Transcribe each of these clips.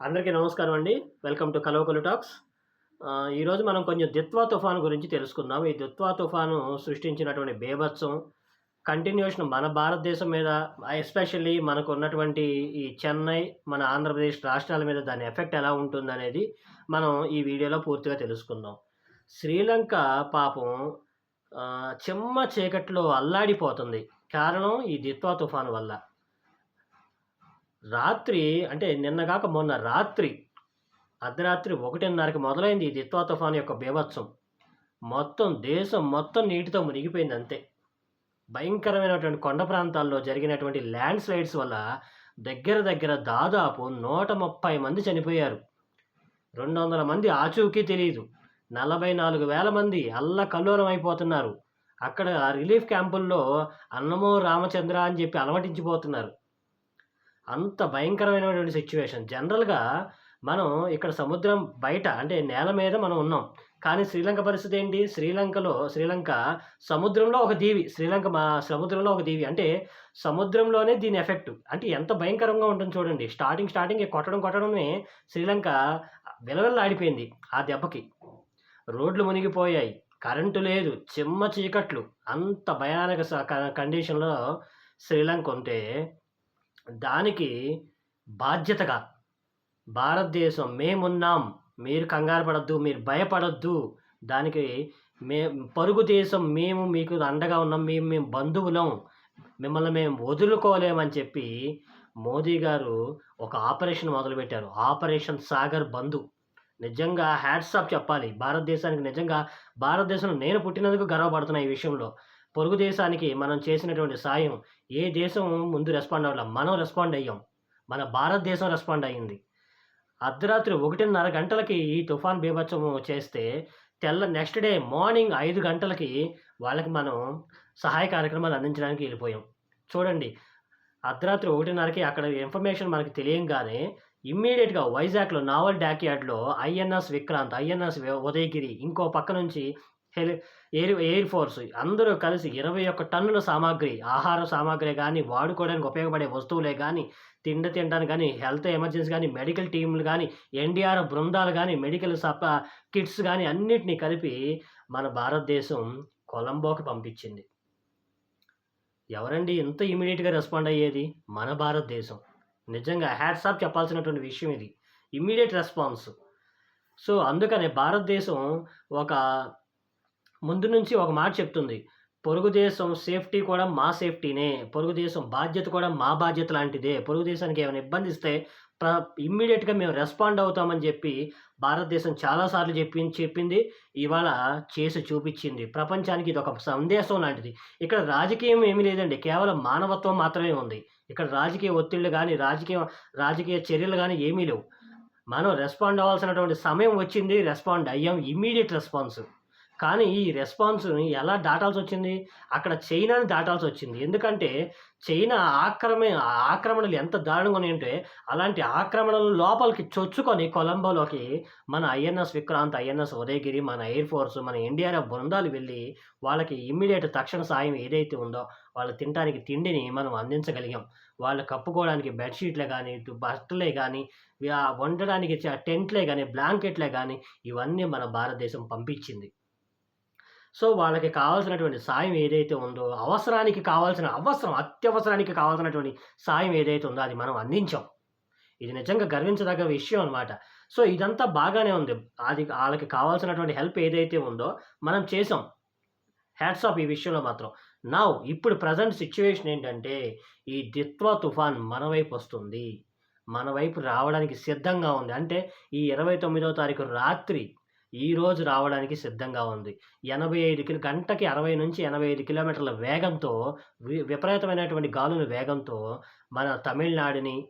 అందరికీ నమస్కారం అండి. వెల్కమ్ టు కలవకలు టాక్స్ ఈరోజు మనం కొంచెం దిత్వా తుఫాను గురించి తెలుసుకుందాం. ఈ దిత్వా తుఫాను సృష్టించినటువంటి బేభత్సం కంటిన్యూషన్ మన భారతదేశం మీద ఎస్పెషల్లీ మనకు ఉన్నటువంటి ఈ చెన్నై మన ఆంధ్రప్రదేశ్ రాష్ట్రాల మీద దాని ఎఫెక్ట్ ఎలా ఉంటుందనేది మనం ఈ వీడియోలో పూర్తిగా తెలుసుకుందాం. శ్రీలంక పాపం చెమ్మ చీకట్లో అల్లాడిపోతుంది. కారణం ఈ దిత్వా తుఫాను వల్ల. రాత్రి అంటే నిన్నగాక మొన్న రాత్రి అర్ధరాత్రి ఒకటిన్నరకి మొదలైంది ఈ దిత్వా తుఫాన్ యొక్క బీభత్సం. మొత్తం దేశం మొత్తం నీటితో మునిగిపోయింది అంతే. భయంకరమైనటువంటి కొండ ప్రాంతాల్లో జరిగినటువంటి ల్యాండ్ స్లైడ్స్ వల్ల దగ్గర దగ్గర దాదాపు నూట ముప్పై మంది చనిపోయారు. రెండు వందల మంది ఆచూకీ తెలియదు నలభై నాలుగు వేల మంది అల్ల కల్లోలం అయిపోతున్నారు అక్కడ రిలీఫ్ క్యాంపుల్లో అన్నమో రామచంద్ర అని చెప్పి అలమటించిపోతున్నారు. అంత భయంకరమైనటువంటి సిచ్యువేషన్ జనరల్గా మనం ఇక్కడ సముద్రం బయట అంటే నేల మీద మనం ఉన్నాం. కానీ శ్రీలంక పరిస్థితి ఏంటి? శ్రీలంకలో శ్రీలంక సముద్రంలో ఒక దీవి శ్రీలంక మా సముద్రంలో ఒక దీవి. అంటే సముద్రంలోనే దీని ఎఫెక్ట్ అంటే ఎంత భయంకరంగా ఉంటుంది చూడండి. స్టార్టింగ్ స్టార్టింగ్ కొట్టడం కొట్టడమే శ్రీలంక విలవిల్లాడిపోయింది ఆ దెబ్బకి. రోడ్లు మునిగిపోయాయి కరెంటు లేదు చిమ్మ చీకట్లు. అంత భయానక క- కండిషన్లో శ్రీలంక ఉంటే దానికి బాధ్యతగా భారతదేశం మేమున్నాం మీరు కంగారు పడద్దు మీరు భయపడద్దు. దానికి మే పరుగు దేశం మేము మీకు అండగా ఉన్నాం మేము మేము బంధువులం మిమ్మల్ని మేము వదులుకోలేమని చెప్పి మోదీ గారు ఒక ఆపరేషన్ మొదలుపెట్టారు. ఆపరేషన్ సాగర్ బంధు. నిజంగా హ్యాట్సాప్ చెప్పాలి. భారతదేశానికి నిజంగా భారతదేశంలో నేను పుట్టినందుకు గర్వపడుతున్నా ఈ విషయంలో. పొరుగు దేశానికి మనం చేసినటువంటి సాయం ఏ దేశం ముందు రెస్పాండ్ అవ్వడం మనం రెస్పాండ్ అయ్యాం. మన భారతదేశం రెస్పాండ్ అయ్యింది. అర్ధరాత్రి ఒకటిన్నర గంటలకి ఈ తుఫాన్ బీభత్సం చేస్తే తెల్ల నెక్స్ట్ డే మార్నింగ్ ఐదు గంటలకి వాళ్ళకి మనం సహాయ కార్యక్రమాలు అందించడానికి వెళ్ళిపోయాం. చూడండి అర్ధరాత్రి ఒకటిన్నరకి అక్కడ ఇన్ఫర్మేషన్ మనకి తెలియంగానే ఇమ్మీడియట్గా వైజాగ్లో నావల్ డాక్యార్డ్లో ఐఎన్ఎస్ విక్రాంత్ ఐఎన్ఎస్ ఉదయగిరి ఇంకో పక్క నుంచి హెలి ఎయిర్ ఎయిర్ ఫోర్స్. అందరూ కలిసి ఇరవై ఒక్క టన్నుల సామాగ్రి ఆహార సామాగ్రి కానీ వాడుకోవడానికి ఉపయోగపడే వస్తువులే కానీ తిండి తినడానికి కానీ హెల్త్ ఎమర్జెన్సీ కానీ మెడికల్ టీంలు కానీ ఎన్డీఆర్ బృందాలు కానీ మెడికల్ సప కిట్స్ కానీ అన్నిటినీ కలిపి మన భారతదేశం కొలంబోకి పంపించింది. ఎవరండి ఇంత ఇమీడియట్గా రెస్పాండ్ అయ్యేది? మన భారతదేశం. నిజంగా హ్యాట్స్ ఆఫ్ చెప్పాల్సినటువంటి విషయం ఇది. Immediate response. సో అందుకనే భారతదేశం ఒక ముందు నుంచి ఒక మాట చెప్తుంది. పొరుగు దేశం సేఫ్టీ కూడా మా సేఫ్టీనే. పొరుగు దేశం బాధ్యత కూడా మా బాధ్యత లాంటిదే. పొరుగు దేశానికి ఏమైనా ఇబ్బంది ఇస్తే ప్ర ఇమ్మీడియట్గా మేము రెస్పాండ్ అవుతామని చెప్పి భారతదేశం చాలాసార్లు చెప్పి చెప్పింది. ఇవాళ చేసి చూపించింది. ప్రపంచానికి ఇది ఒక సందేశం లాంటిది. ఇక్కడ రాజకీయం ఏమీ లేదండి. కేవలం మానవత్వం మాత్రమే ఉంది. ఇక్కడ రాజకీయ ఒత్తిళ్ళు కానీ రాజకీయ రాజకీయ చర్యలు కానీ ఏమీ లేవు. మనం రెస్పాండ్ అవ్వాల్సినటువంటి సమయం వచ్చింది. రెస్పాండ్ అయ్యాం. Immediate response. కానీ ఈ రెస్పాన్స్ని ఎలా దాటాల్సి వచ్చింది? అక్కడ చైనాని దాటాల్సి వచ్చింది. ఎందుకంటే చైనా ఆక్రమ ఆక్రమణలు ఎంత దారుణంగా ఉన్నాయంటే అలాంటి ఆక్రమణలు లోపలికి చొచ్చుకొని కొలంబోలోకి మన ఐఎన్ఎస్ విక్రాంత్ ఐఎన్ఎస్ ఉదయగిరి మన ఎయిర్ ఫోర్స్ మన ఎన్డీఆర్ఎఫ్ బృందాలు వెళ్ళి వాళ్ళకి ఇమ్మీడియట్ తక్షణ సాయం ఏదైతే ఉందో వాళ్ళు తినడానికి తిండిని మనం అందించగలిగాం. వాళ్ళు కప్పుకోవడానికి బెడ్షీట్లే కానీ బట్టలే కానీ వండడానికి టెంట్లే కానీ బ్లాంకెట్లే కానీ ఇవన్నీ మన భారతదేశం పంపించింది. సో వాళ్ళకి కావాల్సినటువంటి సాయం ఏదైతే ఉందో అవసరానికి కావాల్సిన అవసరం అత్యవసరానికి కావాల్సినటువంటి సాయం ఏదైతే ఉందో అది మనం అందించాం. ఇది నిజంగా గర్వించదగ్గ విషయం అనమాట సో ఇదంతా బాగానే ఉంది. అది వాళ్ళకి కావాల్సినటువంటి హెల్ప్ ఏదైతే ఉందో మనం చేసాం హ్యాట్స్ ఆఫ్ ఈ విషయంలో మాత్రం. నా ఇప్పుడు ప్రజెంట్ సిచ్యువేషన్ ఏంటంటే ఈ దిత్వా తుఫాన్ మన వైపు వస్తుంది. మన వైపు రావడానికి సిద్ధంగా ఉంది. అంటే ఈ ఇరవై తొమ్మిదవ తారీఖు రాత్రి ఈ రోజు రావడానికి సిద్ధంగా ఉంది. ఎనభై ఐదు కిలో గంటకి అరవై నుంచి ఎనభై ఐదు కిలోమీటర్ల వేగంతో వి- విపరీతమైనటువంటి గాలుల వేగంతో మన తమిళనాడుని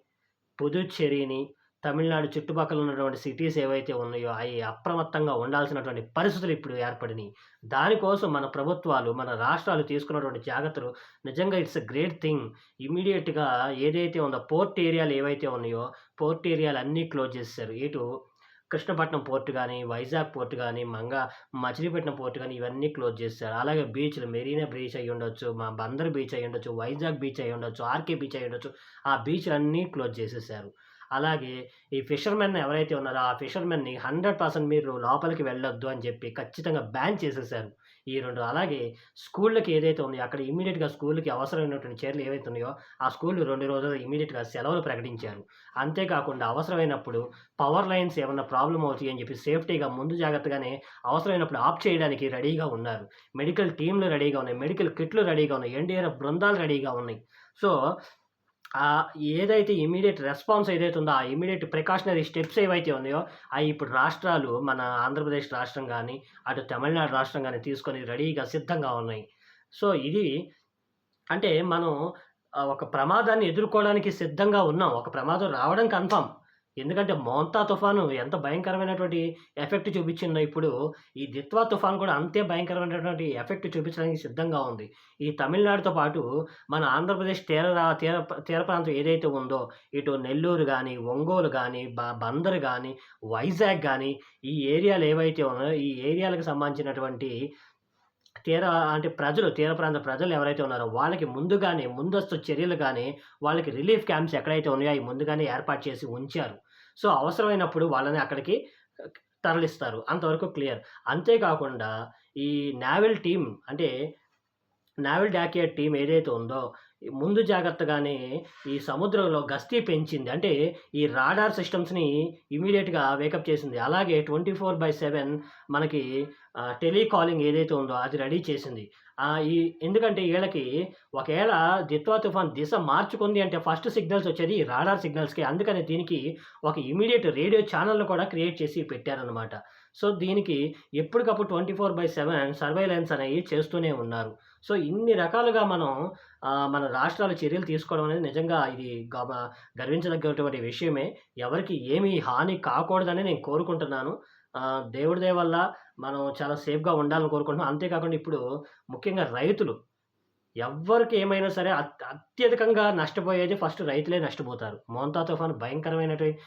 పుదుచ్చేరిని తమిళనాడు చుట్టుపక్కల ఉన్నటువంటి సిటీస్ ఏవైతే ఉన్నాయో అవి అప్రమత్తంగా ఉండాల్సినటువంటి పరిస్థితులు ఇప్పుడు ఏర్పడినాయి. దానికోసం మన ప్రభుత్వాలు మన రాష్ట్రాలు తీసుకున్నటువంటి జాగ్రత్తలు నిజంగా ఇట్స్ అ గ్రేట్ థింగ్. ఇమీడియట్గా ఏదైతే ఉందో పోర్ట్ ఏరియాలు ఏవైతే ఉన్నాయో పోర్ట్ ఏరియాలు అన్నీ క్లోజ్ చేశారు ఇటు కృష్ణపట్నం పోర్ట్ కానీ వైజాగ్ పోర్ట్ కానీ మంగా మచిలీపట్నం పోర్ట్ కానీ ఇవన్నీ క్లోజ్ చేశారు అలాగే బీచ్లు మెరీనా బీచ్ అయ్యి ఉండొచ్చు మా బందర్ బీచ్ అయ్యి ఉండొచ్చు వైజాగ్ బీచ్ అయ్యి ఉండొచ్చు ఆర్కే బీచ్ అయ్యి ఉండొచ్చు ఆ బీచ్లన్నీ క్లోజ్ చేసేసారు. అలాగే ఈ ఫిషర్‌మెన్ ఎవరైతే ఉన్నారో ఆ ఫిషర్‌మెన్‌ని 100% మీరు లోపలికి వెళ్ళొద్దు అని చెప్పి ఖచ్చితంగా బ్యాన్ చేసేసారు. ఈ రెండు అలాగే స్కూళ్ళకి ఏదైతే ఉందో అక్కడ ఇమీడియట్గా స్కూల్‌కి అవసరమైనటువంటి చర్యలు ఏవైతే ఉన్నాయో ఆ స్కూళ్ళు రెండు రోజులు ఇమ్మీడియేట్‌గా సెలవులు ప్రకటించారు. అంతేకాకుండా అవసరమైనప్పుడు పవర్ లైన్స్ ఏమన్నా ప్రాబ్లమ్ అవుతాయి అని చెప్పి సేఫ్టీగా ముందు జాగ్రత్తగానే అవసరమైనప్పుడు ఆఫ్ చేయడానికి రెడీగా ఉన్నారు. మెడికల్ టీంలు రెడీగా ఉన్నాయి. మెడికల్ కిట్‌లు రెడీగా ఉన్నాయి. ఎన్‌డీఆర్‌ఎఫ్ బృందాలు రెడీగా ఉన్నాయి. సో, ఏదైతే ఇమీడియట్ రెస్పాన్స్ ఏదైతే ఉందో ఆ ఇమీడియట్ ప్రికాషనరీ స్టెప్స్ ఏవైతే ఉన్నాయో అవి ఇప్పుడు రాష్ట్రాలు మన ఆంధ్రప్రదేశ్ రాష్ట్రం కానీ అటు తమిళనాడు రాష్ట్రం కానీ తీసుకొని రెడీగా సిద్ధంగా ఉన్నాయి. సో, ఇది అంటే మనం ఒక ప్రమాదాన్ని ఎదుర్కోవడానికి సిద్ధంగా ఉన్నాం. ఒక ప్రమాదం రావడం కన్ఫామ్ ఎందుకంటే మోంతా తుఫాను ఎంత భయంకరమైనటువంటి ఎఫెక్ట్ చూపించిందో ఇప్పుడు ఈ దిత్వా తుఫాను కూడా అంతే భయంకరమైనటువంటి ఎఫెక్ట్ చూపించడానికి సిద్ధంగా ఉంది. ఈ తమిళనాడుతో పాటు మన ఆంధ్రప్రదేశ్ తీర తీర తీర ప్రాంతం ఏదైతే ఉందో ఇటు నెల్లూరు కానీ ఒంగోలు కానీ బందర్ కానీ వైజాగ్ కానీ ఈ ఏరియాలు ఏవైతే ఉన్నాయో ఈ ఏరియాలకు సంబంధించినటువంటి తీర అంటే ప్రజలు తీర ప్రాంత ప్రజలు ఎవరైతే ఉన్నారో వాళ్ళకి ముందుగానే ముందస్తు చర్యలు కానీ వాళ్ళకి రిలీఫ్ క్యాంప్స్ ఎక్కడైతే ఉన్నాయో అవి ముందుగానే ఏర్పాటు చేసి ఉంచారు. సో, అవసరమైనప్పుడు వాళ్ళని అక్కడికి తరలిస్తారు. అంతవరకు క్లియర్. అంతేకాకుండా ఈ నావెల్ టీమ్ అంటే నావెల్ డాకియర్ టీం ఏదైతే ఉందో ముందు జాగ్రత్తగానే ఈ సముద్రంలో గస్తీ పెంచింది. అంటే ఈ రాడార్ సిస్టమ్స్‌ని ఇమీడియట్గా వేకప్ చేసింది. అలాగే 24/7 మనకి టెలికాలింగ్ ఏదైతే ఉందో అది రెడీ చేసింది. ఈ ఎందుకంటే వీళ్ళకి ఒకవేళ దిత్వా తుఫాన్ దిశ మార్చుకుంది అంటే ఫస్ట్ సిగ్నల్స్ వచ్చేది ఈ రాడార్ సిగ్నల్స్కి అందుకని దీనికి ఒక ఇమీడియట్ రేడియో ఛానల్ను కూడా క్రియేట్ చేసి పెట్టారనమాట. సో, దీనికి ఎప్పటికప్పుడు twenty four by seven surveillance అనేవి చేస్తూనే ఉన్నారు. సో, ఇన్ని రకాలుగా మనం మన రాష్ట్రాలు చర్యలు తీసుకోవడం అనేది నిజంగా ఇది గమ గర్వించదగ్గటువంటి విషయమే. ఎవరికి ఏమీ హాని కాకూడదని నేను కోరుకుంటున్నాను. దేవుడి దయ వల్ల మనం చాలా సేఫ్‌గా ఉండాలని కోరుకుంటున్నాం. అంతేకాకుండా ఇప్పుడు ముఖ్యంగా రైతులు ఎవ్వరికి ఏమైనా సరే అత్యధికంగా నష్టపోయేది ఫస్ట్ రైతులే నష్టపోతారు. మోంతా తుఫాన్ భయంకరమైనటువంటి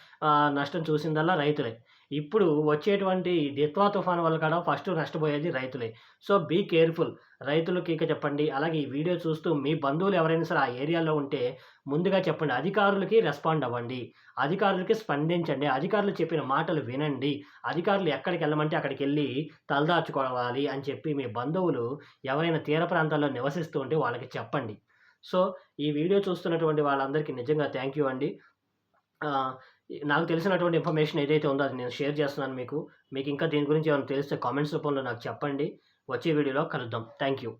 నష్టం చూసిందల్లా రైతులే. ఇప్పుడు వచ్చేటువంటి దిత్వా తుఫాను వల్ల కూడా ఫస్ట్ నష్టపోయేది రైతులే. So, be careful. రైతులకి ఇక చెప్పండి. అలాగే ఈ వీడియో చూస్తూ మీ బంధువులు ఎవరైనా సరే ఆ ఏరియాలో ఉంటే ముందుగా చెప్పండి. అధికారులకి రెస్పాండ్ అవ్వండి. అధికారులకి స్పందించండి. అధికారులు చెప్పిన మాటలు వినండి. అధికారులు ఎక్కడికెళ్ళమంటే అక్కడికెళ్ళి తలదాచుకోవాలి అని చెప్పి మీ బంధువులు ఎవరైనా తీర ప్రాంతాల్లో నివసిస్తూ ఉంటే వాళ్ళకి చెప్పండి. సో, ఈ వీడియో చూస్తున్నటువంటి వాళ్ళందరికీ నిజంగా థ్యాంక్ యూ అండి. నాకు తెలిసినటువంటి ఇన్ఫర్మేషన్ ఏదైతే ఉందో అది నేను షేర్ చేస్తున్నాను మీకు. మీకు ఇంకా దీని గురించి ఏమైనా తెలిస్తే కామెంట్స్ రూపంలో నాకు చెప్పండి. వచ్చే వీడియోలో కలుద్దాం. Thank you.